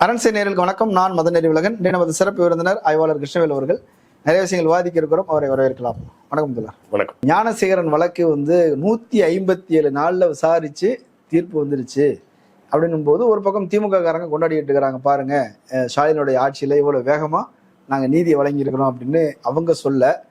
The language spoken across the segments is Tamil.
அரண்சை நேரில் வணக்கம். நான் மதநெறி உலகன் நமது சிறப்பு விருந்தினர் ஆய்வாளர் கிருஷ்ணவேல் அவர்கள். நிறைய விஷயங்கள் விவாதிக்க இருக்கிறோம். அவரை வரவேற்கலாம். வணக்கம் முதல்வர். வணக்கம். ஞானசேகரன் வழக்கு வந்து நூத்தி ஐம்பத்தி ஏழு நாள்ல விசாரிச்சு தீர்ப்பு வந்துருச்சு. அப்படின்னும் போது ஒரு பக்கம் திமுக காரங்க கொண்டாடிட்டு இருக்கிறாங்க பாருங்க. ஸ்டாலினுடைய ஆட்சியில இவ்வளவு வேகமா நாங்க நீதியை வழங்கியிருக்கிறோம் அப்படின்னு அவங்க சொல்ல.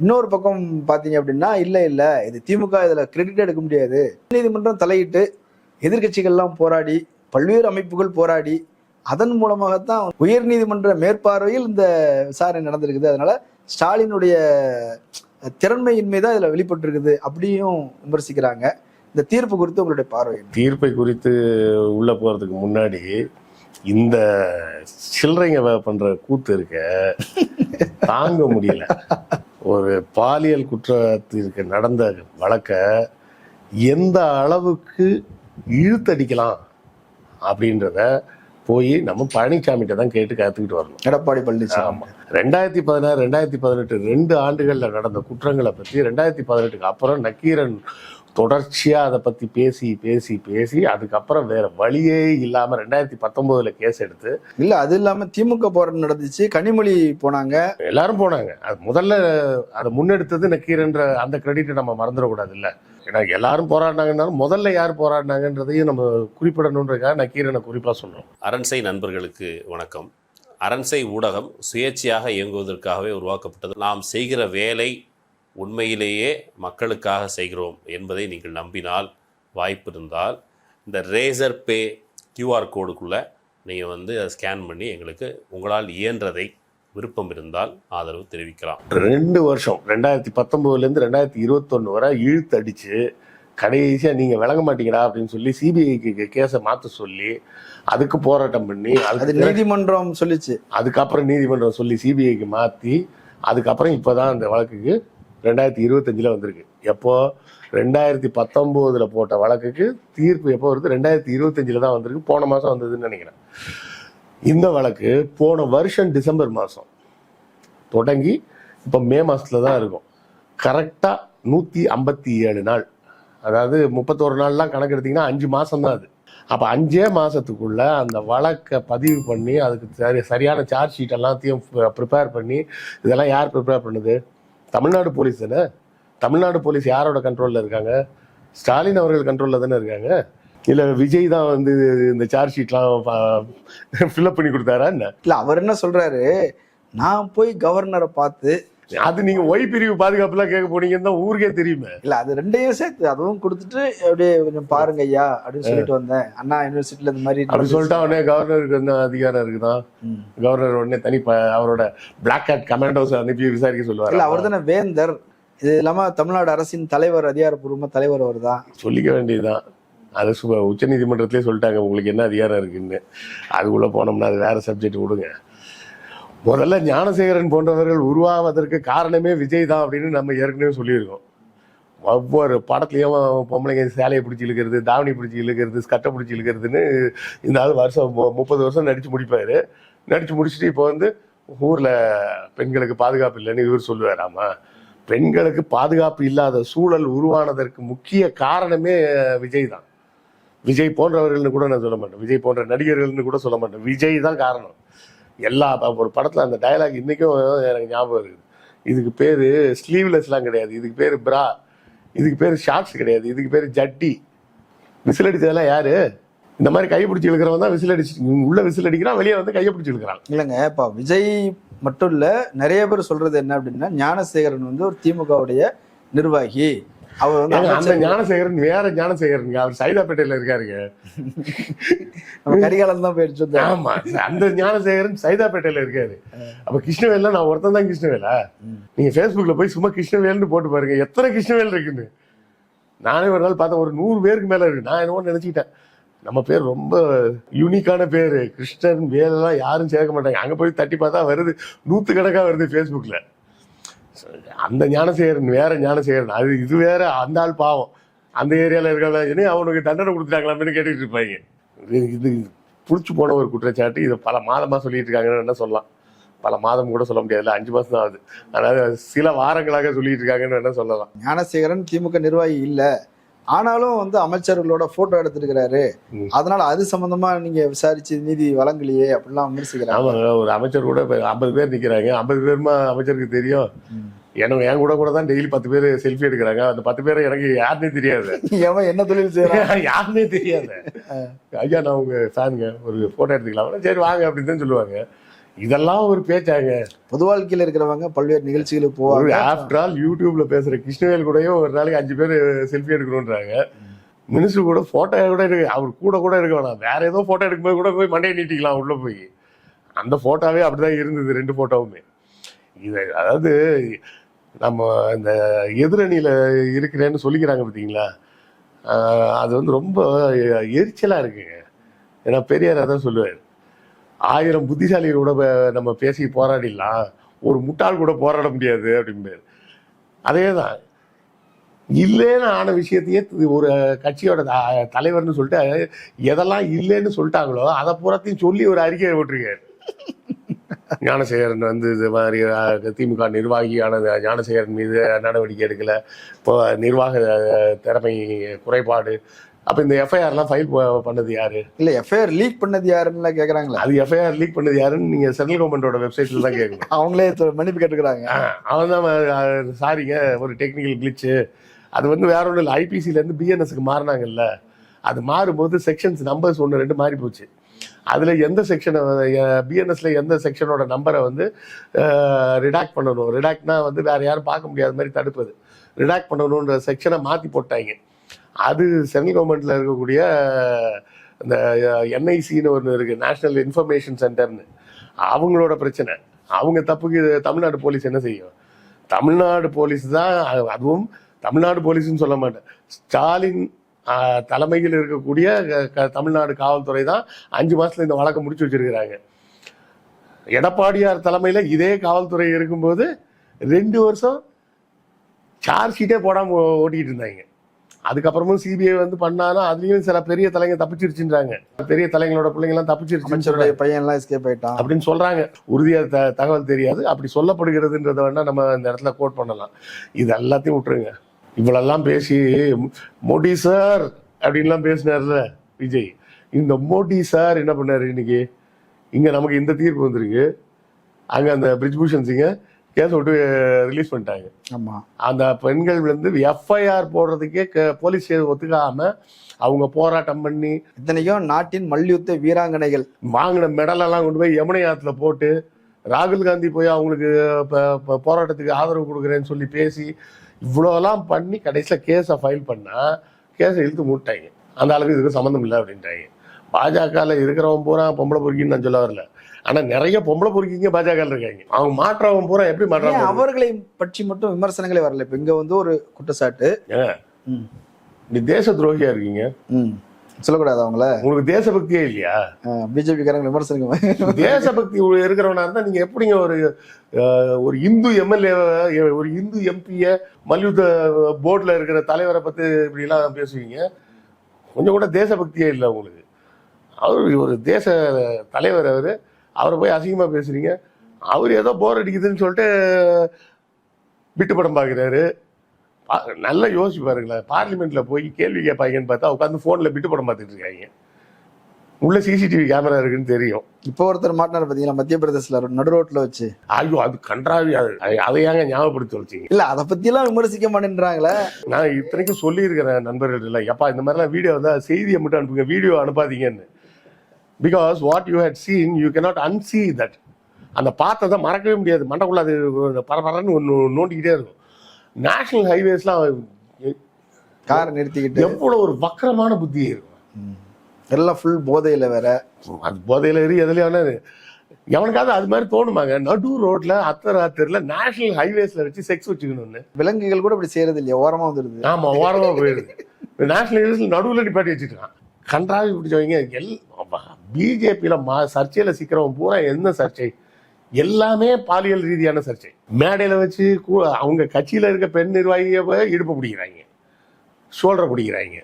இன்னொரு பக்கம் பாத்தீங்க அப்படின்னா இல்ல இல்ல இது திமுக இதுல கிரெடிட் எடுக்க முடியாது. நீதிமன்றம் தலையிட்டு எதிர்க்கட்சிகள்லாம் போராடி பல்வேறு அமைப்புகள் போராடி அதன் மூலமாகத்தான் உயர் நீதிமன்ற மேற்பார்வையில் இந்த விசாரணை நடந்திருக்குது. அதனால ஸ்டாலினுடைய திறன்மையின்மை தான் இதுல வெளிப்பட்டிருக்குது அப்படியும் விமர்சிக்கிறாங்க. இந்த தீர்ப்பு குறித்து உங்களுடைய பார்வை தீர்ப்பை குறித்து உள்ள போறதுக்கு முன்னாடி இந்த சில்லறைங்க பண்ற கூத்து இருக்க தாங்க முடியல. ஒரு பாலியல் குற்றத்திற்கு நடந்த வழக்க எந்த அளவுக்கு இழுத்தடிக்கலாம் அப்படின்றத போய் நம்ம பழனிசாமிகிட்ட தான் கேட்டு கத்துக்கிட்டு வரணும். எடப்பாடி பழனிசாமி ரெண்டாயிரத்தி பதினாறு ரெண்டாயிரத்தி பதினெட்டு ரெண்டு ஆண்டுகள்ல நடந்த குற்றங்களை பத்தி ரெண்டாயிரத்தி பதினெட்டுக்கு அப்புறம் நக்கீரன் தொடர்ச்சியா அதை பத்தி பேசி பேசி பேசி அதுக்கப்புறம் வேற வழியே இல்லாம ரெண்டாயிரத்தி பத்தொன்பதுல கேஸ் எடுத்து இல்ல அது இல்லாம திமுக போராட்டம் நடந்துச்சு கனிமொழி போனாங்க. எல்லாரும் போனாங்க. அது முதல்ல அதை முன்னெடுத்தது நக்கீரன்ற அந்த கிரெடிட்டை நம்ம மறந்துடக்கூடாது இல்ல ஏன்னா எல்லாரும் போராடினாங்கன்னாலும் முதல்ல யார் போராடினாங்கன்றதையும் நம்ம குறிப்பிடணுன்றதுக்காக கீரனை குறிப்பாக சொல்கிறோம் அரண்சை நண்பர்களுக்கு வணக்கம். அரண்சை ஊடகம் சுயேட்சையாக இயங்குவதற்காகவே உருவாக்கப்பட்டது. நாம் செய்கிற வேலை உண்மையிலேயே மக்களுக்காக செய்கிறோம் என்பதை நீங்கள் நம்பினால் வாய்ப்பு இருந்தால் இந்த ரேசர் பே கியூஆர் கோடுக்குள்ளே நீங்கள் வந்து அதை ஸ்கேன் பண்ணி எங்களுக்கு உங்களால் இயன்றதை விருப்பம் இருந்தால் ஆதரவு தெரிவிக்கலாம். ரெண்டு வருஷம் ரெண்டாயிரத்தி பத்தொன்பதுல இருந்து ரெண்டாயிரத்தி இருபத்தொன்னு வரை இழுத்தடிச்சு கடைசியா நீங்க விளங்க மாட்டீங்கடா அப்படின்னு சொல்லி சிபிஐக்கு கேஸை மாத்த சொல்லி அதுக்கு போராட்டம் பண்ணி அது நீதிமன்றம் சொல்லிச்சு. அதுக்கப்புறம் நீதிமன்றம் சொல்லி சிபிஐக்கு மாத்தி அதுக்கப்புறம் இப்பதான் அந்த வழக்குக்கு ரெண்டாயிரத்தி இருபத்தஞ்சுல வந்திருக்கு. எப்போ? ரெண்டாயிரத்தி பத்தொன்பதுல போட்ட வழக்குக்கு தீர்ப்பு எப்போ வருது? ரெண்டாயிரத்தி இருபத்தஞ்சுல தான் வந்திருக்கு. போன மாசம் வந்ததுன்னு நினைக்கிறேன். இந்த வழக்கு போன வருஷம் டிசம்பர் மாதம் தொடங்கி இப்போ மே மாதத்தில் தான் இருக்கும் கரெக்டாக நூற்றி ஐம்பத்தி ஏழு நாள். அதாவது முப்பத்தோரு நாள்லாம் கணக்கு எடுத்தீங்கன்னா அஞ்சு மாதம் தான் அது. அப்போ அஞ்சே மாதத்துக்குள்ளே அந்த வழக்கை பதிவு பண்ணி அதுக்கு சரி சரியான சார்ஜ் ஷீட் எல்லாத்தையும் ப்ரிப்பேர் பண்ணி இதெல்லாம் யார் ப்ரிப்பேர் பண்ணுது? தமிழ்நாடு போலீஸ் தானே? தமிழ்நாடு போலீஸ் யாரோட கண்ட்ரோலில் இருக்காங்க? ஸ்டாலின் அவர்கள் கண்ட்ரோலில் தானே இருக்காங்க? இல்ல விஜய் தான் வந்து இந்த சார்ஜ் ஷீட்லாம் ஃபில்அப் பண்ணி கொடுத்தாரா என்ன? இல்ல அவர் என்ன சொல்றாரு? நான் போய் கவர்னரை பார்த்து அது நீங்க ஒய் பிரிவு பாதுகாப்புலாம் கேட்க போனீங்கன்னு தான் ஊருக்கே தெரியுமே. இல்ல அது ரெண்டையும் சேர்த்து அதுவும் கொடுத்துட்டு அப்படியே கொஞ்சம் பாருங்க ஐயா அப்படின்னு சொல்லிட்டு வந்தேன். அண்ணா யூனிவர்சிட்டில இந்த மாதிரி அப்படி சொல்லிட்டா உடனே கவர்னருக்கு என்ன அதிகாரம் இருக்குதான். கவர்னர் உடனே தனி அவரோட பிளாக் ஹேட் கமாண்டோஸ் அனுப்பி விசாரிக்க இல்ல சொல்லுவாரு அவர் தானே வேந்தர். இது இல்லாம தமிழ்நாடு அரசின் தலைவர் அதிகாரப்பூர்வமா தலைவர் அவர் தான் சொல்லிக்க வேண்டியதுதான். அது சு உச்ச நீதிமன்றத்திலே சொல்லிட்டாங்க உங்களுக்கு என்ன அதிகாரம் இருக்குன்னு. அதுக்குள்ளே போனோம்னா அது வேறு சப்ஜெக்ட் விடுங்க. முதல்ல ஞானசேகரன் போன்றவர்கள் உருவாவதற்கு காரணமே விஜய் தான் அப்படின்னு நம்ம ஏற்கனவே சொல்லியிருக்கோம். ஒவ்வொரு படத்துலையும் பொம்பளைங்க சேலையை பிடிச்சி இழுக்கிறது தாவணி பிடிச்சி இழுக்கிறது ஸ்கட்டை பிடிச்சி இழுக்கிறதுன்னு இந்த ஆள் வருஷம் மு- முப்பது வருஷம் நடித்து முடிப்பார். நடித்து முடிச்சுட்டு இப்போ வந்து ஊரில் பெண்களுக்கு பாதுகாப்பு இல்லைன்னு இவர் சொல்லுவாராமா? பெண்களுக்கு பாதுகாப்பு இல்லாத சூழல் உருவானதற்கு முக்கிய காரணமே விஜய் தான். விஜய் போன்றவர்கள்னு கூட நான் சொல்ல மாட்டேன். விஜய் போன்ற நடிகர்கள்னு கூட சொல்ல மாட்டேன். விஜய் தான் காரணம். எல்லா ஒரு படத்தில் அந்த டயலாக் இன்றைக்கும் எனக்கு ஞாபகம் இருக்குது. இதுக்கு பேர் ஸ்லீவ்லெஸ்லாம் கிடையாது. இதுக்கு பேர் பிரா இதுக்கு பேர் ஷார்ட்ஸ் கிடையாது. இதுக்கு பேர் ஜட்டி. விசில் அடித்ததெல்லாம் யாரு? இந்த மாதிரி கைப்பிடிச்சி இழுக்கிறவன் தான் விசில் அடிச்சு உள்ள விசில் அடிக்கிறான் வெளியே வந்து கையை பிடிச்சி இழுக்கிறான். இல்லைங்க இப்போ விஜய் மட்டும் இல்லை நிறைய பேர் சொல்கிறது என்ன அப்படின்னா ஞானசேகரன் வந்து ஒரு திமுகவுடைய நிர்வாகி. அவர் வந்து அந்த ஞானசேகரன் வேற ஞானசேகரனுங்க அவர் சைதாப்பேட்டையில இருக்காருங்க. கரிகாலம் தான் போயிடுச்சு. ஆமா அந்த ஞானசேகரன் சைதாப்பேட்டையில இருக்காரு. அப்ப கிருஷ்ணவேல நான் ஒருத்தன் தான் கிருஷ்ணவேலா. நீங்க Facebookல போய் சும்மா கிருஷ்ணவேல்னு போட்டு பாருங்க. எத்தனை கிருஷ்ணவேல் இருக்குன்னு. நானே ஒரு நாள் பார்த்தேன் ஒரு நூறு பேருக்கு மேல இருக்கு. நான் என்னவோ நினைச்சுக்கிட்டேன். நம்ம பேர் ரொம்ப யூனிக்கான பேரு. கிருஷ்ணன் வேலெல்லாம் யாரும் சேர்க்க மாட்டாங்க. அங்க போய் தட்டி பார்த்தா வருது. நூத்துக்கணக்கா வருது Facebookல. அந்த ஞானசேகரன் வேற ஞானசேகரன். அது இது வேற அந்த ஆள் பாவம். அந்த ஏரியால இருக்க அவனுக்கு தண்டனை கொடுத்துட்டாங்களாம்னு கேட்டுக்கிட்டு இருப்பாங்க. இது இது போன ஒரு குற்றச்சாட்டு. இதை பல மாதமாக சொல்லிட்டு இருக்காங்கன்னு என்ன சொல்லலாம். பல மாதம் கூட சொல்ல முடியாதுல்ல அஞ்சு மாதம் தான் ஆகுது. அதாவது சில வாரங்களாக சொல்லிட்டு இருக்காங்கன்னு என்ன சொல்லலாம். ஞானசேகரன் திமுக நிர்வாகி இல்லை. ஆனாலும் வந்து அமைச்சர்களோட போட்டோ எடுத்திருக்கிறாரு. அதனால அது சம்பந்தமா நீங்க விசாரிச்சு நீதி வழங்கலையே அப்படிலாம் விமர்சிக்கிறாங்க. ஆமாங்க ஒரு அமைச்சர் கூட இப்ப ஐம்பது பேர் நிக்கிறாங்க. ஐம்பது பேருமா அமைச்சருக்கு தெரியும். எனக்கு என் கூட கூட தான் டெய்லி பத்து பேர் செல்ஃபி எடுக்கிறாங்க. அந்த பத்து பேர் எனக்கு யாருன்னே தெரியாது. எவன் என்ன தொழில் செய்யறான் யாருன்னே தெரியாது. ஐயா நான் உங்க ஃபேனுங்க ஒரு போட்டோ எடுத்துக்கலாம்? சரி வாங்க அப்படின்னு தான் சொல்லுவாங்க. இதெல்லாம் ஒரு பேச்சாங்க பொது வாழ்க்கையில இருக்கிறவங்க பல்வேறு நிகழ்ச்சிகளுக்கு போவாங்க. ஆஃப்டர் ஆல் யூடியூப்ல பேசுற கிருஷ்ணவேல் கூடயும் ஒரு நாளைக்கு அஞ்சு பேர் செல்ஃபி எடுக்கணும்ன்றாங்க. மினிஸ்டர் கூட போட்டோ கூட எடுக்க அவர் கூட கூட எடுக்க வேணாம். வேற ஏதோ போட்டோ எடுக்கும்போது கூட போய் மண்டையை நீட்டிக்கலாம் உள்ள போய். அந்த போட்டோவே அப்படிதான் இருந்தது ரெண்டு போட்டோவுமே இது அதாவது நம்ம இந்த எதிரணியில இருக்கிறேன்னு சொல்லிக்கிறாங்க பார்த்தீங்களா அது வந்து ரொம்ப எரிச்சலா இருக்குங்க. ஏன்னா பெரியார் அதான் சொல்லுவார். ஆயிரம் புத்திசாலிகளோட கூட நம்ம பேசி போராடிடலாம் ஒரு முட்டாள் கூட போராட முடியாது அப்படிம்பாரு. அதே தான் இல்லைன்னு ஆன விஷயத்தையே ஒரு கட்சியோட த- தலைவர்னு சொல்லிட்டு எதெல்லாம் இல்லைன்னு சொல்லிட்டாங்களோ அதை பூராத்தையும் சொல்லி ஒரு அறிக்கையை விட்டுருக்காரு ஞானசேகரன் வந்து இது மாதிரி திமுக நிர்வாகியான ஞானசேகரன் மீது நடவடிக்கை எடுக்கல. இப்போ நிர்வாக திறமை குறைபாடு அப்ப இந்த எஃப்ஐஆர்லாம் ஃபைல் பண்ணது யாரு? இல்ல எஃப்ஐஆர் லீக் பண்ணது யாருன்னு கேக்குறாங்களா? அது எஃப்ஐஆர் லீக் பண்ணது யாருன்னு நீங்க சென்ட்ரல் கவர்மெண்டோட வெப்சைட்ல தான் கேட்கணும் அவங்களே மன்னிப்பு கேட்டுக்கிறாங்க. அவன் தான் சாரிங்க ஒரு டெக்னிக்கல் கிளிச்சு அது வந்து வேற ஒன்றும் இல்லை ஐபிசில இருந்து பிஎன்எஸ்க்கு மாறினாங்கல்ல. அது மாறும்போது செக்ஷன்ஸ் நம்பர்ஸ் ஒன்று ரெண்டு மாறி போச்சு. அதுல எந்த செக்ஷனை பிஎன்எஸ்ல எந்த செக்ஷனோட நம்பரை வந்து ரிடாக்ட் பண்ணணும். ரிடாக்ட்னா வந்து வேற யாரும் பார்க்க முடியாத மாதிரி தடுப்பது. ரிடாக்ட் பண்ணணுன்ற செக்ஷனை மாத்தி போட்டாங்க. அது சென்ட்ரல் கவர்மெண்ட்ல இருக்கக்கூடிய இந்த என்ஐசின்னு ஒன்று இருக்கு நேஷனல் இன்ஃபர்மேஷன் சென்டர்னு அவங்களோட பிரச்சனை. அவங்க தப்புக்கு தமிழ்நாடு போலீஸ் என்ன செய்யும்? தமிழ்நாடு போலீஸ் தான் அது- அதுவும் தமிழ்நாடு போலீஸ்னு சொல்ல மாட்டேன். ஸ்டாலின் தலைமையில் இருக்கக்கூடிய க- க- தமிழ்நாடு காவல்துறை தான் அஞ்சு மாசத்துல இந்த வழக்கை முடிச்சு வச்சிருக்கிறாங்க. எடப்பாடியார் தலைமையில இதே காவல்துறை இருக்கும்போது ரெண்டு வருஷம் சார்ஜ் ஷீட்டே போடாம ஓ- இருந்தாங்க. அதுக்கப்புறமும் சிபிஐ வந்து பண்ணாலும் அதுலயும் சில பெரிய தலைங்க தப்பிச்சிருச்சுன்றாங்க. பெரிய தலைங்களோட பிள்ளைங்க எல்லாம் அமைச்சருடைய பையன் எல்லாம் எஸ்கேப் ஆயிட்டான். அப்படின்னு சொல்றாங்க. உறுதியா தகவல் தெரியாது. அப்படி சொல்லப்படுகிறதுன்றத வேணா நம்ம இந்த இடத்துல கோட் பண்ணலாம். இது எல்லாத்தையும் விட்டுருங்க. இவ்வளெல்லாம் பேசி மோடி சார் அப்படின்லாம் பேசினார்ல விஜய். இந்த மோடி சார் என்ன பண்ணாரு இன்னைக்கு? இங்க நமக்கு இந்த தீர்ப்பு வந்திருக்கு. அங்க அந்த பிரிஜ்பூஷன் சிங்க கேஸ் விட்டு ரிலீஸ் பண்ணிட்டாங்க. ஆமா. அந்த பெண்கள் வந்து எஃப்ஐஆர் போடுறதுக்கே போலீஸ் ஒத்துக்காம அவங்க போராட்டம் பண்ணி இத்தனைக்கும் நாட்டின் மல்யுத்த வீராங்கனைகள். வாங்கின மெடல் எல்லாம் கொண்டு போய் யமுனை ஆத்துல போட்டு ராகுல் காந்தி போய் அவங்களுக்கு போராட்டத்துக்கு ஆதரவு கொடுக்குறேன்னு சொல்லி பேசி இவ்வளோலாம் பண்ணி கடைசியில் கேஸை ஃபைல் பண்ணா கேஸை இழுத்து மூட்டாங்க அந்த அளவுக்கு இதுக்கு சம்மந்தம் இல்லை அப்படின்ட்டாங்க. பாஜகல இருக்கிறவன் பூரா பொம்பளை பொறுக்கின்னு நான் சொல்ல வரல. ஆனா நிறைய பொம்பளை பொறுக்கிங்க பாஜக இருக்காங்க. அவங்க மாற்றவன் பூரா எப்படி மாற்றாங்க அவர்களை பற்றி மட்டும் விமர்சனங்களே வரல. இப்ப இங்க வந்து ஒரு குற்றச்சாட்டு. நீ தேச துரோகியா இருக்கீங்க? ம். சொல்லக்கூடாது அவங்கள? உங்களுக்கு தேசபக்தியே இல்லையா? பிஜேபி காரங்க விமர்சனம் தேசபக்தி இருக்கிறவனா இருந்தா நீங்க எப்படிங்க ஒரு ஒரு இந்து எம்எல்ஏ ஒரு இந்து எம்பிய மல்யுத்த போர்ட்ல இருக்கிற தலைவரை பத்தி இப்படி எல்லாம் பேசுவீங்க? கொஞ்சம் கூட தேசபக்தியே இல்லை உங்களுக்கு. அவர் ஒரு தேச தலைவர் அவரு. அவரை போய் அசிங்கமா பேசுறீங்க. அவர் ஏதோ போர் அடிக்குதுன்னு சொல்லிட்டு விட்டு படம் பார்க்குறாரு. நல்லா யோசிச்சு பாருங்களேன் பார்லிமெண்ட்ல போய் கேள்வி கேட்பாங்கன்னு பார்த்தா உட்காந்து போன்ல விட்டு படம் பார்த்துட்டு இருக்காங்க. உள்ள சிசிடிவி கேமரா இருக்குன்னு தெரியும். இப்போ ஒருத்தர் மாட்டினார் பாத்தீங்களா மத்திய பிரதேசல நடு ரோட்ல வச்சு. ஐயோ அது கன்றாவி அது அது- ஏங்க ஞாபகப்படுத்தி வச்சீங்க? இல்ல அதை எல்லாம் விமர்சிக்க மாட்டேன்றாங்களே. நான் இத்தனைக்கும் சொல்லியிருக்கிறேன் நண்பர்கள் இல்லை எப்பா இந்த மாதிரிலாம் வீடியோ வந்தா செய்தியை மட்டும் அனுப்புங்க video அனுப்பாதீங்கன்னு. Because what you had seen you cannot unsee that அந்த பார்த்ததை மறக்கவே முடியாது. மண்டக்குள்ள அது பரபரன்னு ஒன்று நோண்டிக்கிட்டே இருக்கும். நேஷனல் ஹைவேஸ்லாம் காரை நிறுத்திக்கிட்டு எவ்வளோ ஒரு வக்கரமான புத்தி இருக்கும். எல்லாம் ஃபுல் போதையில வேற. அது போதையில இரு எதுலயா எவனுக்காவது அது மாதிரி தோணுமாங்க நடு ரோட்ல அத்தராத்திரில நேஷனல் ஹைவேஸ்ல வச்சு செக்ஸ் வச்சுக்கணும்னு. விலங்குகள் கூட இப்படி செய்யறது இல்லையா. ஓரமா வந்துருது ஆமா ஓரமா போயிடுது. நேஷனல் ஹைவேஸ்ல நடுவுல நிப்பாட்டி வச்சுருக்கான் கன்றாவி பிடிச்சவங்க எல் பிஜேபியில மா சர்ச்சையில சிக்கிறவன் பூரா என்ன சர்ச்சை? எல்லாமே பாலியல் ரீதியான சர்ச்சை. மேடையில வச்சு கூ- அவங்க கட்சியில இருக்க பெண் நிர்வாகிய இடுப்பு பிடிக்கிறாங்க. ஷோல்டர் பிடிக்கிறாங்க.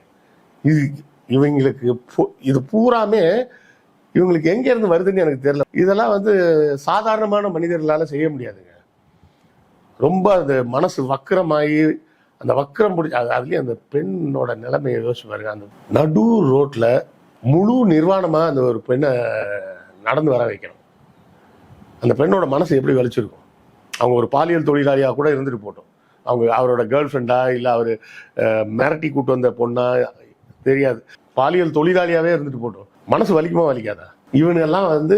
இது இவங்களுக்கு இது பூராமே இவங்களுக்கு எங்க இருந்து வருதுன்னு எனக்கு தெரியல. இதெல்லாம் வந்து சாதாரணமான மனிதர்களால செய்ய முடியாதுங்க. ரொம்ப அது மனசு வக்கரமாகி அந்த வக்கரம் பிடிச்சி அதுலேயும் அந்த பெண்ணோட நிலைமையை யோசிச்சு பாருங்க. அந்த நடு ரோட்டில் முழு நிர்வாணமாக அந்த ஒரு பெண்ணை நடந்து வர வைக்கணும். அந்த பெண்ணோட மனசு எப்படி வலிச்சிருக்கும்? அவங்க ஒரு பாலியல் தொழிலாளியாக கூட இருந்துட்டு போட்டோம் அவங்க அவரோட கேர்ள் ஃப்ரெண்டா இல்லை அவர் மிரட்டி கூட்டு வந்த பொண்ணா தெரியாது. பாலியல் தொழிலாளியாகவே இருந்துட்டு போட்டோம் மனசு வலிக்குமா வலிக்காதா? இவனுங்கெல்லாம் வந்து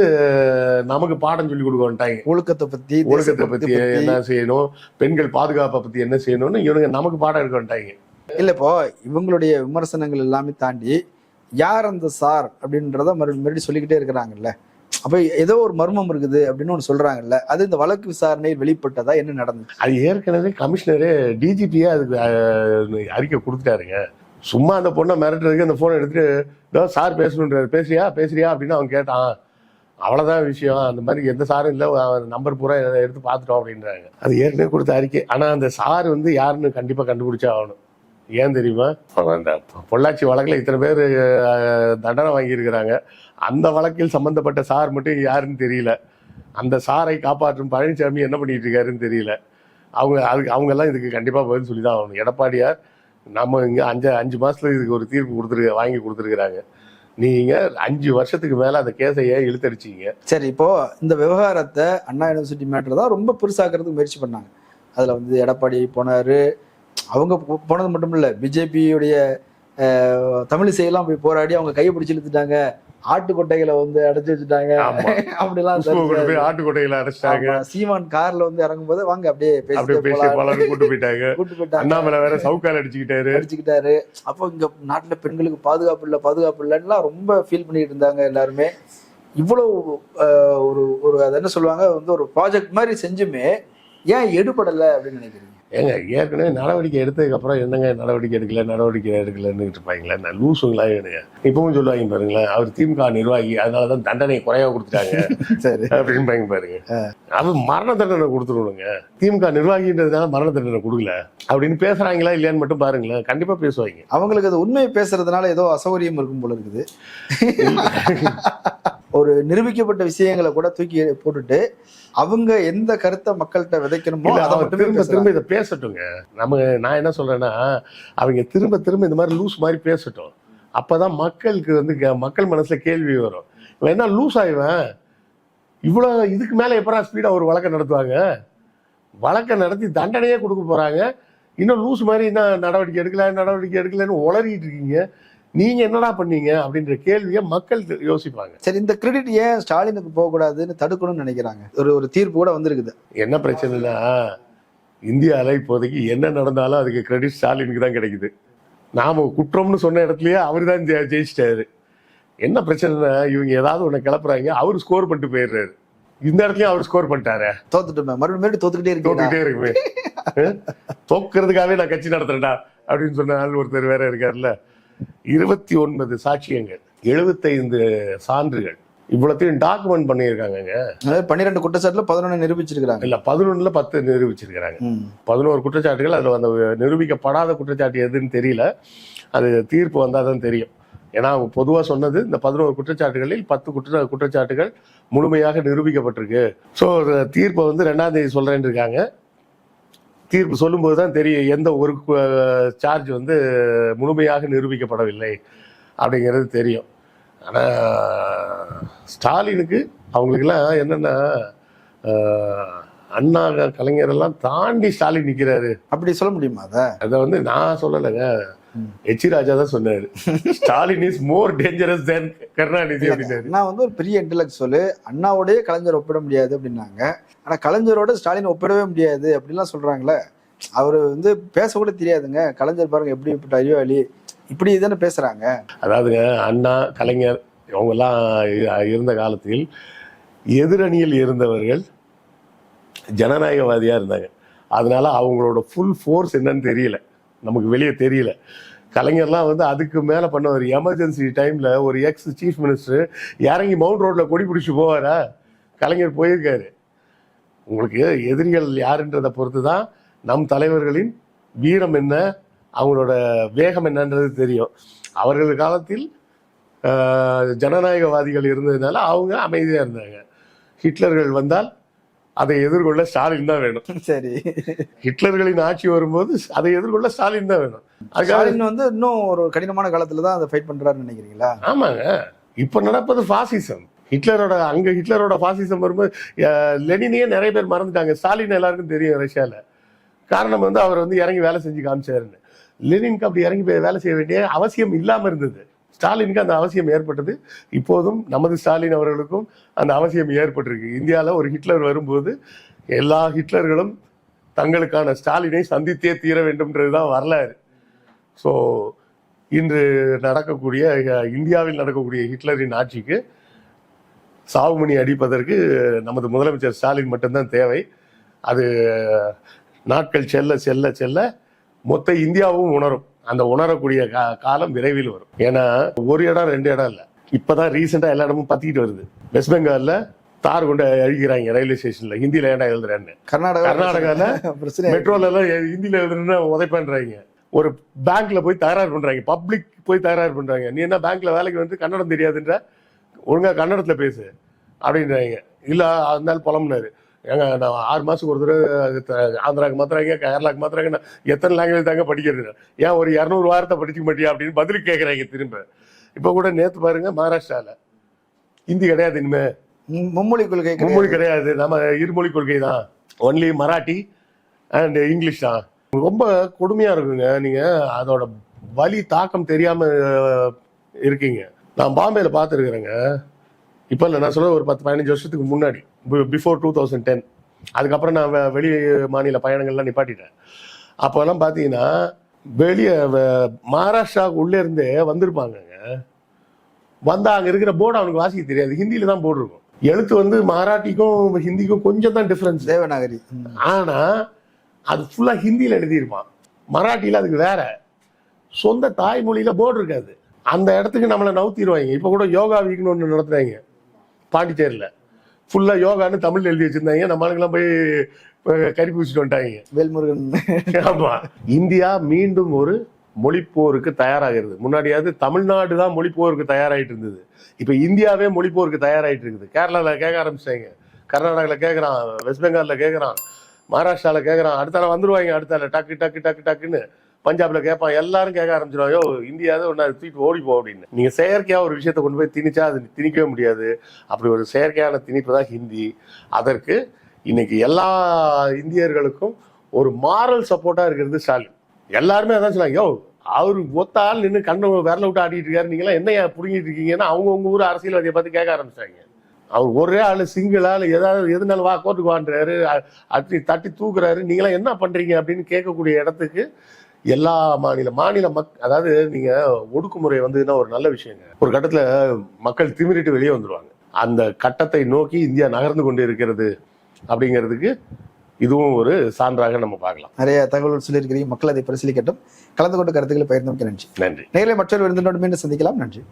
நமக்கு பாடம் சொல்லி கொடுக்க வந்துட்டாங்க. ஒழுக்கத்தை பத்தி ஒழுக்கத்தை பத்தி என்ன செய்யணும்? பெண்கள் பாதுகாப்பை பத்தி என்ன செய்யணும்னு இவனுங்க நமக்கு பாடம் எடுக்க வந்துட்டாங்க. இல்ல இப்போ இவங்களுடைய விமர்சனங்கள் எல்லாமே தாண்டி யார் அந்த சார் அப்படின்றத மறுபடியும் மறுபடியும் சொல்லிக்கிட்டே இருக்கிறாங்கல்ல. அப்ப ஏதோ ஒரு மர்மம் இருக்குது அப்படின்னு ஒன்று சொல்றாங்கல்ல. அது இந்த வழக்கு விசாரணையில் வெளிப்பட்டதா என்ன நடந்துச்சு? அது ஏற்கனவே கமிஷனரே டிஜிபியே அதுக்கு அறிக்கை கொடுத்துட்டாருங்க. சும்மா அந்த பொண்ணை மிரட்டுறதுக்கு அந்த போனை எடுத்துட்டு "இதோ சார் பேசணுன்றாரு பேசுறியா? பேசுறியா? அப்படின்னு அவன் கேட்டான். அவ்வளவுதான் விஷயம். அந்த மாதிரி எந்த சாரும் இல்லை. நம்பர் பூரா எடுத்து பார்த்துட்டோம் அப்படின்றாங்க. அது ஏற்கனவே கொடுத்த அறிக்கை. ஆனா அந்த சார் வந்து யாருன்னு கண்டிப்பா கண்டுபிடிச்சா ஆகணும். ஏன் தெரியுமா? அந்த பொள்ளாச்சி வழக்குல இத்தனை பேர் தண்டனை வாங்கியிருக்கிறாங்க. அந்த வழக்கில் சம்பந்தப்பட்ட சார் மட்டும் யாருன்னு தெரியல. அந்த சாரை காப்பாற்றும் பழனிசாமி என்ன பண்ணிட்டு இருக்காருன்னு தெரியல. அவங்க அதுக்கு அவங்க எல்லாம் இதுக்கு கண்டிப்பா பதில் சொல்லி தான் ஆகணும். எடப்பாடியார் நம்ம இங்கே அஞ்சு அஞ்சு மாதத்தில் இதுக்கு ஒரு தீர்ப்பு கொடுத்துருக்க வாங்கி கொடுத்துருக்குறாங்க. நீங்க அஞ்சு வருஷத்துக்கு மேல அந்த கேஸை ஏன் இழுத்தடிச்சிங்க? சரி இப்போ இந்த விவகாரத்தை அண்ணா யூனிவர்சிட்டி மேட்டர் தான் ரொம்ப பெருசாக்குறதுக்கு முயற்சி பண்ணாங்க. அதுல வந்து எடப்பாடி போனாரு. அவங்க போனது மட்டும் இல்லை பிஜேபியுடைய தமிழிசையெல்லாம் போய் போராடி அவங்க கையை பிடிச்சி இழுத்துட்டாங்க. ஆட்டுக்கொட்டைகளை வந்து அடைச்சு வச்சுட்டாங்க. அப்படிலாம் ஆட்டுக்கோட்டையில அடைச்சிட்டாங்க. சீமான் கார்ல வந்து இறங்கும் போது வாங்க அப்படியே அப்படியே பேசிட்டே பேசி பலரும் கூட்டு போயிட்டாங்க. கூட்டு போயிட்டாங்க. அண்ணாமலை வேற சவுக்கால் அடிச்சுக்கிட்டாரு. அடிச்சுக்கிட்டாரு. அப்போ இங்க நாட்டுல பெண்களுக்கு பாதுகாப்பு இல்லை பாதுகாப்பு இல்லைன்னுலாம் ரொம்ப ஃபீல் பண்ணிட்டு இருந்தாங்க எல்லாருமே. இவ்வளவு ஒரு ஒரு அது என்ன சொல்லுவாங்க வந்து ஒரு ப்ராஜெக்ட் மாதிரி செஞ்சுமே ஏன் எடுபடலை அப்படின்னு நினைக்கிறீங்க? ஏங்க ஏற்கனவே நடவடிக்கை எடுத்ததுக்கு அப்புறம் என்னங்க நடவடிக்கை எடுக்கல நடவடிக்கை எடுக்கலன்னு இருப்பாங்களே நான் லூசுங்களா வேணுங்க இப்பவும் சொல்லுவாங்க பாருங்களேன் அவர் திமுக நிர்வாகி அதனாலதான் தண்டனை குறைவா கொடுத்துட்டாங்க சரி. அப்படின்னு பாருங்க. அது மரண தண்டனை கொடுத்துருணுங்க திமுக நிர்வாகின்றதுனால மரண தண்டனை கொடுக்கல. அப்படின்னு பேசுறாங்களா இல்லையான்னு மட்டும் பாருங்களேன் கண்டிப்பா பேசுவாங்க. அவங்களுக்கு அது உண்மையை பேசுறதுனால ஏதோ அசௌகரியம் இருக்கும் போல இருக்குது. ஒரு நிரூபிக்கப்பட்ட விஷயங்களை கூட தூக்கி போட்டுட்டு அவங்க எந்த கருத்தை மக்கள்கிட்ட விதைக்கணுமோ அதை திரும்ப. திரும்ப இதை பேசட்டுங்க. நம்ம நான் என்ன சொல்றேன்னா அவங்க திரும்ப திரும்ப இந்த மாதிரி லூஸ் மாதிரி பேசட்டும். அப்பதான் மக்களுக்கு வந்து மக்கள் மனசுல கேள்வி வரும். இவன் என்ன லூஸ் ஆயிவன் இவ்வளவு இதுக்கு மேல எப்படா ஸ்பீடா ஒரு வழக்கை நடத்துவாங்க? வழக்கை நடத்தி தண்டனையே கொடுக்க போறாங்க. இன்னும் லூஸ் மாதிரி என்ன நடவடிக்கை எடுக்கல நடவடிக்கை எடுக்கலன்னு உளறிட்டு இருக்கீங்க. நீங்க என்னடா பண்ணீங்க அப்படின்ற கேள்வியை மக்கள் யோசிப்பாங்க. சரி இந்த கிரெடிட் ஏன் ஸ்டாலினுக்கு போகக்கூடாதுன்னு தடுக்கணும்னு நினைக்கிறாங்க? ஒரு ஒரு தீர்ப்பு கூட வந்திருக்குது. என்ன பிரச்சனைனா இந்தியாவில் இப்போதைக்கு என்ன நடந்தாலும் அதுக்கு கிரெடிட் ஸ்டாலினுக்கு தான் கிடைக்குது. நாம குற்றம்னு சொன்ன இடத்துலயே அவர் தான் ஜெயிச்சிட்டாரு. என்ன பிரச்சனைனா இவங்க ஏதாவது ஒன்று கிளப்புறாங்க அவர் ஸ்கோர் பண்ணிட்டு போயிடுறாரு. இந்த இடத்துலயும் அவர் ஸ்கோர் பண்ணிட்டாரு. தோத்துட்டுமே. மறுபடியும் மறுபடியும் தோத்துக்கிட்டே இருக்கீங்க தோத்துக்கிட்டே இருக்குமே? தோக்குறதுக்காகவே நான் கட்சி நடத்துறேன்டா அப்படின்னு சொன்ன ஆள் ஒருத்தர் வேற இருக்காருல்ல. இருபத்தி ஒன்பது சாட்சியங்கள் எழுபத்தைந்து சான்றுகள். இவ்வளத்தையும் டாக்குமெண்ட் பண்ணியிருக்காங்கங்க அதாவது பன்னிரெண்டு குற்றச்சாட்டுல பதினொன்னு நிரூபிச்சிருக்காங்க இல்ல பதினொன்னுல பத்து நிரூபிச்சிருக்கிறாங்க. பதினோரு குற்றச்சாட்டுகள் அதில் அந்த நிரூபிக்கப்படாத குற்றச்சாட்டு எதுன்னு தெரியல. அது தீர்ப்பு வந்தால் தான் தெரியும். ஏன்னா அவங்க பொதுவாக சொன்னது இந்த பதினோரு குற்றச்சாட்டுகளில் பத்து குற்ற குற்றச்சாட்டுகள் முழுமையாக நிரூபிக்கப்பட்டிருக்கு. ஸோ தீர்ப்பை வந்து ரெண்டாம் தேதி சொல்றேன்னு இருக்காங்க. தீர்ப்பு சொல்லும்போது தான் தெரியும் எந்த ஒரு சார்ஜ் வந்து முழுமையாக நிரூபிக்கப்படவில்லை அப்படிங்கிறது தெரியும். ஆனால் ஸ்டாலினுக்கு அவங்களுக்கெல்லாம் என்னென்னா அண்ணா கலைஞர் எல்லாம் தாண்டி ஸ்டாலின் நிற்கிறாரு அப்படி சொல்ல முடியுமா அத? அதை வந்து நான் சொல்லலைங்க. ம். எச்சி ராஜா தான் சொன்னாரு. Stalin is more dangerous than Karunanidhi அப்படின்னாரு. அண்ணா வந்து ஒரு பெரிய இன்டலெக்சுவல் அண்ணாவோடய கலைஞர் ஒப்பிட முடியாது அப்படின்னாங்க. ஆனா கலைஞரோட ஸ்டாலின் ஒப்பிடவே முடியாது அப்படின்லாம் சொல்றாங்களே அவரு வந்து பேசக்கூட தெரியாதுங்க. கலைஞர் பாருங்க எப்படி இப்படி அறிவாளி. இப்படி தானே பேசுறாங்க. அதாவதுங்க அண்ணா கலைஞர் இவங்கெல்லாம் இருந்த காலத்தில் எதிரணியில் இருந்தவர்கள் ஜனநாயகவாதியா இருந்தாங்க. அதனால அவங்களோட ஃபுல் ஃபோர்ஸ் என்னன்னு தெரியல. நமக்கு வெளியே தெரியல. கலைஞர்லாம் வந்து அதுக்கு மேலே பண்ண ஒரு எமர்ஜென்சி டைமில் ஒரு எக்ஸ் சீஃப் மினிஸ்டர் இறங்கி மவுண்ட் ரோட்டில் கொடி பிடிச்சி போவாரா? கலைஞர் போயிருக்காரு. உங்களுக்கு எதிரிகள் யாருன்றதை பொறுத்து தான் நம் தலைவர்களின் வீரம் என்ன அவங்களோட வேகம் என்னன்றது தெரியும். அவர்கள் காலத்தில் ஜனநாயகவாதிகள் இருந்ததுனால அவங்க அமைதியாக இருந்தாங்க. ஹிட்லர்கள் வந்தால் அதை எதிர்கொள்ள ஸ்டாலின் தான் வேணும். சரி. ஹிட்லர்களின் ஆட்சி வரும்போது அதை எதிர்கொள்ள ஸ்டாலின் தான் வேணும். ஸ்டாலின் வந்து இன்னும் ஒரு கடினமான காலத்துல தான் அதை ஃபைட் பண்றாருன்னு நினைக்கிறீங்களா? ஆமாங்க. இப்ப நடப்பது பாசிசம் ஹிட்லரோட அங்க ஹிட்லரோட பாசிசம் வரும்போது லெனினையே நிறைய பேர் மறந்துட்டாங்க. ஸ்டாலின் எல்லாருக்கும் தெரியும் ரஷ்யால. காரணம் வந்து அவர் வந்து இறங்கி வேலை செஞ்சு காமிச்சாருன்னு. லெனினுக்கு அப்படி இறங்கி போய் வேலை செய்ய வேண்டிய அவசியம் இல்லாம இருந்தது. ஸ்டாலினுக்கு அந்த அவசியம் ஏற்பட்டது. இப்போதும் நமது ஸ்டாலின் அவர்களுக்கும் அந்த அவசியம் ஏற்பட்டிருக்கு. இந்தியாவில் ஒரு ஹிட்லர் வரும்போது எல்லா ஹிட்லர்களும் தங்களுக்கான ஸ்டாலினை சந்தித்தே தீர வேண்டும்ன்றதுதான் வரலாறு. ஸோ இன்று நடக்கக்கூடிய இந்தியாவில் நடக்கக்கூடிய ஹிட்லரின் ஆட்சிக்கு சாவுமணி அடிப்பதற்கு நமது முதலமைச்சர் ஸ்டாலின் மட்டும்தான் தேவை. அது நாட்கள் செல்ல செல்ல செல்ல மொத்த இந்தியாவும் உணரும். அந்த உணரக்கூடிய கா- காலம் விரைவில் வரும். ஏன்னா ஒரு இடம் ரெண்டு இடம் இல்லை. இப்பதான் ரீசெண்டா எல்லா இடமும் பத்திக்கிட்டு வருது. வெஸ்ட் பெங்கால்ல தார் கொண்டு அழிக்கிறாங்க ரயில்வே ஸ்டேஷன்ல ஹிந்தியில ஏன்டா எழுதுறேன்னு? கர்நாடகா கர்நாடகால பிரச்சனை. மெட்ரோல எல்லாம் ஹிந்தியில எழுதுனா உதைப்பேன்றாங்க ஒரு பேங்க்ல போய் தகராறு பண்றாங்க. பப்ளிக் போய் தகராறு பண்றாங்க. நீ என்ன பேங்க்ல வேலைக்கு வந்து கன்னடம் தெரியாதுன்ற? ஒழுங்கா கன்னடத்துல பேசு. அப்படின்றாங்க. இல்ல அதனால புலம்புனாரு. ஏங்க நான் ஆறு மாசத்துக்கு ஒரு தடவை ஆந்திராக்கு மாத்துறாங்க கேரளாக்கு மாத்துறாங்க நான் எத்தனை லாங்குவேஜ் தாங்க படிக்கிறது? ஏன் ஒரு இரநூறு வாரத்தை படிச்சுக்க மாட்டியா அப்படின்னு பதில் கேட்கறாங்க திரும்ப. இப்ப கூட நேத்து பாருங்க மகாராஷ்டிரால. ஹிந்தி கிடையாது இனிமே. மும்- மும்மொழி கொள்கை கிடையாது. மும்மொழி கிடையாது. நம்ம இருமொழி கொள்கை தான். ஒன்லி மராட்டி அண்ட் இங்கிலீஷ் தான். ரொம்ப கொடுமையா இருக்குங்க நீங்க. அதோட வலி தாக்கம் தெரியாம அஹ், இருக்கீங்க. நான் பாம்பேல பார்த்துருக்குறேங்க. இப்போ இல்லை நான் சொல்ல ஒரு பத்து பதினஞ்சு வருஷத்துக்கு முன்னாடி. பிஃபோர் டூ தௌசண்ட் டென் அதுக்கப்புறம் நான் வெளி மாநில பயணங்கள்லாம் நிப்பாட்டிட்டேன். அப்போல்லாம் பார்த்தீங்கன்னா வெளியே மகாராஷ்டிராவுக்கு உள்ளே இருந்தே வந்திருப்பாங்கங்க. வந்தா அங்க இருக்கிற போர்டு அவனுக்கு வாசிக்க தெரியாது. ஹிந்தியில தான் போர்டு இருக்கும். எழுத்து வந்து மராட்டிக்கும் ஹிந்திக்கும் கொஞ்சம் தான் டிஃபரன்ஸ் தேவநாகரி. ம். ஆனா அது ஃபுல்லா ஹிந்தியில எழுதியிருப்பான். மராட்டியில அதுக்கு வேற. சொந்த தாய்மொழியில போர்டு இருக்காது. அந்த இடத்துக்கு நம்மளை நவுத்திடுவாங்க. இப்ப கூட யோகா வீக்னு ஒன்று நடத்துறாங்க. பாண்டிச்சேரியில். ஃபுல்லா யோகான்னு தமிழ்ல எழுதி வச்சிருந்தாங்க. நம்ம ஆளுங்கெல்லாம் போய் கறி பூச்சிட்டு வந்துட்டாங்க. வேல்முருகன். ஆமா. இந்தியா மீண்டும் ஒரு மொழிப்போருக்கு தயாராகிறது. முன்னாடியாவது தமிழ்நாடு தான் மொழிப்போருக்கு தயாராயிட்டு இருந்தது. இப்ப இந்தியாவே மொழிப்போருக்கு தயாராயிட்டு இருக்குது. கேரளால கேட்க ஆரம்பிச்சிட்டாங்க. கர்நாடகால கேட்கறான் வெஸ்ட் பெங்கால்ல கேட்கறான் மகாராஷ்டிரால கேட்கறான் அடுத்தால வந்துருவாங்க. அடுத்தால டக்கு டக்கு டக்கு டக்குன்னு. பஞ்சாப்ல கேட்பான் எல்லாரும் கேட்க ஆரம்பிச்சிடும் ஐயோ இந்தியாவது ஒன்னா தூக்கிட்டு ஓடி போ அப்படின்னு. நீங்க செயற்கையா ஒரு விஷயத்தை கொண்டு போய் திணிச்சா அது திணிக்கவே முடியாது. அப்படி ஒரு செயற்கையான திணிப்பு தான் ஹிந்தி. அதற்கு இன்னைக்கு எல்லா இந்தியர்களுக்கும் ஒரு மாரல் சப்போர்ட்டா இருக்கிறது ஸ்டாலின். எல்லாருமே அதான் சொன்னாங்க யோ அவரு ஒத்த ஆள் நின்று கண்ணு விரல விட்டு ஆடிட்டு இருக்காரு. நீங்களாம் என்ன புடுங்கிட்டு இருக்கீங்கன்னா அவங்க உங்க ஊர் அரசியல்வாதியை பார்த்து கேட்க ஆரம்பிச்சாங்க அவர் ஒரே ஆள் சிங்கிள் ஆள் ஏதாவது எதுனால வா கோர்ட்டுக்கு வாண்டுறாரு அ- அத்தி தட்டி தூக்குறாரு. நீங்களாம் என்ன பண்றீங்க? அப்படின்னு கேட்கக்கூடிய இடத்துக்கு எல்லா மாநில மாநில மக் அதாவது நீங்க ஒடுக்குமுறை வந்ததுன்னா ஒரு நல்ல விஷயங்க. ஒரு கட்டத்துல மக்கள் திமிரிட்டு வெளியே வந்துருவாங்க. அந்த கட்டத்தை நோக்கி இந்தியா நகர்ந்து கொண்டு இருக்கிறது அப்படிங்கிறதுக்கு இதுவும் ஒரு சான்றாக நம்ம பார்க்கலாம். நிறைய தகவல்கள் சொல்லியிருக்கிறீங்க. மக்கள் அதை பரிசீலிக்கட்டும். கலந்து கொண்டு கருத்துக்களை பகிர்ந்தமைக்க நன்றி. நன்றி. நேரில் மற்றொரு விருந்தினோடு மீண்டும் சந்திக்கலாம். நன்றி.